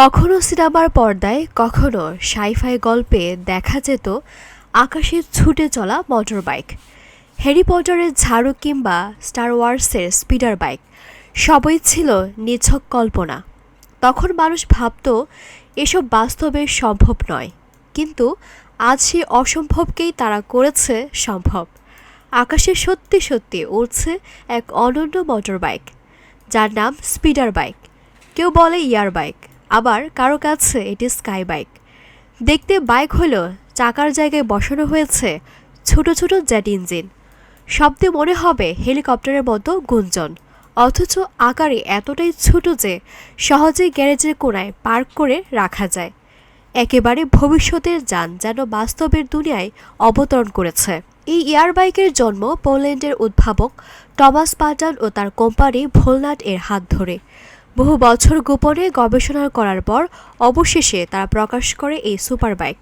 কখনো সিনেমার পর্দায়, কখনো সাইফাই গল্পে দেখা যেত আকাশে ছুটে চলা মোটর বাইক হ্যারি পটারের ঝাড়ু কিংবা স্টার ওয়ার্সের স্পিডার বাইক সবই ছিল নিছক কল্পনা। তখন মানুষ ভাবত, এসব বাস্তবে সম্ভব নয়। কিন্তু আজ সেই অসম্ভবকেই তারা করেছে সম্ভব। আকাশে সত্যি সত্যি উড়ছে এক অনন্য মোটর বাইক যার নাম স্পিডার বাইক কেউ বলে ইয়ার বাইক আবার কারও কাছে এটি স্কাই বাইক দেখতে বাইক হলো চাকার জায়গায় বসানো হয়েছে ছোট ছোট জেট ইঞ্জিন শব্দে মনে হবে হেলিকপ্টারের মতো গুঞ্জন। অথচ আকারে এতটাই ছোট যে সহজেই গ্যারেজের কোণায় পার্ক করে রাখা যায়। একেবারে ভবিষ্যতের যান যেন বাস্তবের দুনিয়ায় অবতরণ করেছে। এই এয়ার বাইকের জন্ম পোল্যান্ডের উদ্ভাবক টমাস পাটান ও তার কোম্পানি ভোলনাট এর হাত ধরে। বহু বছর গোপনে গবেষণা করার পর অবশেষে তারা প্রকাশ করে এই সুপার বাইক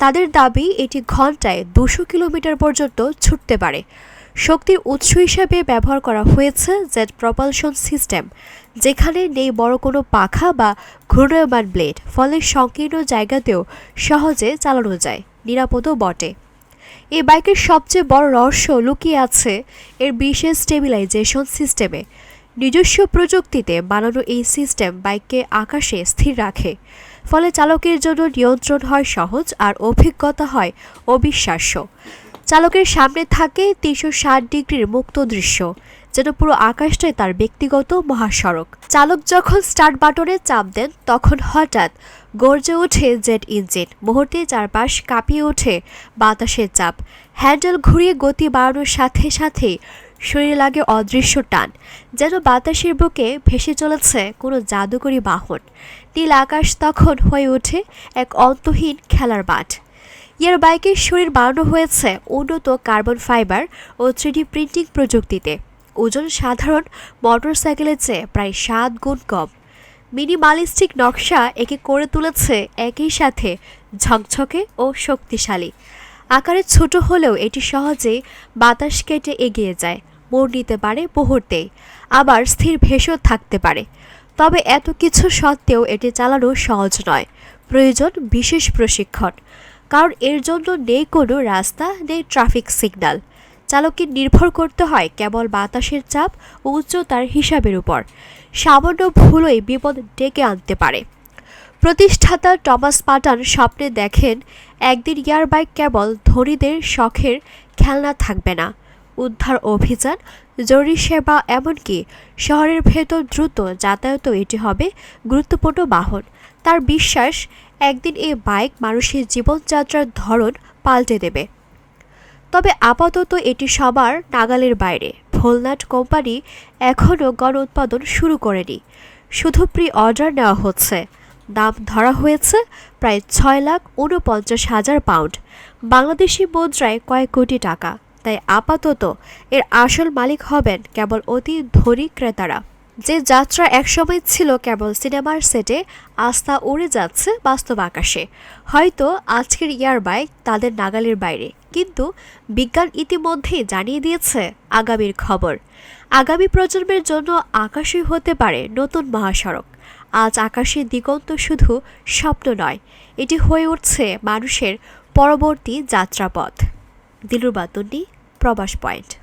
তাদের দাবি, এটি ঘন্টায় দুশো কিলোমিটার পর্যন্ত ছুটতে পারে। শক্তির উৎস হিসাবে ব্যবহার করা হয়েছে জেট প্রপালশন সিস্টেম, যেখানে নেই বড় কোনো পাখা বা ঘূর্ণয়মান ব্লেড, ফলে সংকীর্ণ জায়গাতেও সহজে চালানো যায়, নিরাপদও বটে। এই বাইকের সবচেয়ে বড় রহস্য লুকিয়ে আছে এর বিশেষ স্টেবিলাইজেশন সিস্টেমে। নিজস্ব প্রযুক্তিতে বানানো এই সিস্টেম বাইককে আকাশে স্থির রাখে। ফলে চালকের জন্য নিয়ন্ত্রণ হয় সহজ আর অভিজ্ঞতা হয় অবিশ্বাস্য। চালকের সামনে থাকে তিনশো ষাট ডিগ্রির মুক্ত দৃশ্য, যেন পুরো আকাশটাই তার ব্যক্তিগত মহাসড়ক। চালক যখন স্টার্ট বাটনে চাপ দেন, তখন হঠাৎ গর্জে ওঠে জেট ইঞ্জিন। মুহূর্তে চারপাশ কাঁপিয়ে ওঠে বাতাসের চাপ। হ্যান্ডেল ঘুরিয়ে গতি বাড়ানোর সাথে সাথেই শরীরে লাগে অদৃশ্য টান, যেন বাতাসের বুকে ভেসে চলেছে কোনো জাদুকরী বাহন। নীল আকাশ তখন হয়ে ওঠে এক অন্তহীন খেলার মাঠ। ইয়ার বাইকের শরীর বানানো হয়েছে উন্নত কার্বন ফাইবার ও থ্রিডি প্রিন্টিং প্রযুক্তিতে। ওজন সাধারণ মোটরসাইকেলের চেয়ে প্রায় সাত গুণ কম। মিনিমালিস্টিক নকশা একে করে তুলেছে একই সাথে ঝকঝকে ও শক্তিশালী। আকারে ছোট হলেও এটি সহজেই বাতাস কেটে এগিয়ে যায়। মোড় নিতে পারে মুহূর্তেই আবার স্থির ভেষজ থাকতে পারে। তবে এত কিছু সত্ত্বেও এটি চালানো সহজ নয়। প্রয়োজন বিশেষ প্রশিক্ষণ। কারণ এর জন্য নেই কোনো রাস্তা, নেই ট্রাফিক সিগন্যাল। চালককে নির্ভর করতে হয় কেবল বাতাসের চাপ ও উচ্চতার হিসাবের উপর। সামান্য ভুলই বিপদ ডেকে আনতে পারে। প্রতিষ্ঠাতা টমাস পাটান স্বপ্নে দেখেন, একদিন ইয়ার বাইক কেবল ধনীদের শখের খেলনা থাকবে না। উদ্ধার অভিযান, জরুরি সেবা এমনকি শহরের ভেতর দ্রুত যাতায়াতও এটি হবে গুরুত্বপূর্ণ বাহন। তার বিশ্বাস, একদিন এই বাইক মানুষের জীবনযাত্রার ধরন পাল্টে দেবে। তবে আপাতত এটি সবার নাগালের বাইরে। ভোলনাট কোম্পানি এখনও গণ উৎপাদন শুরু করেনি। শুধু প্রি অর্ডার নেওয়া হচ্ছে। দাম ধরা হয়েছে প্রায় ছয় লাখ উনপঞ্চাশ হাজার পাউন্ড। বাংলাদেশি মুদ্রায় কয়েক কোটি টাকা। তাই আপাতত এর আসল মালিক হবেন কেবল অতি ধনী ক্রেতারা। যে যাত্রা একসময় ছিল কেবল সিনেমার সেটে আস্থা উড়ে যাচ্ছে বাস্তব আকাশে। হয়তো আজকের ইয়ার বাইক তাদের নাগালের বাইরে। কিন্তু বিজ্ঞান ইতিমধ্যেই জানিয়ে দিয়েছে আগামীর খবর। আগামী প্রজন্মের জন্য আকাশই হতে পারে নতুন মহাসড়ক। আজ আকাশের দিগন্ত শুধু স্বপ্ন নয়, এটি হয়ে উঠছে মানুষের পরবর্তী যাত্রাপথ। দিলুর প্রবাস পয়েন্ট।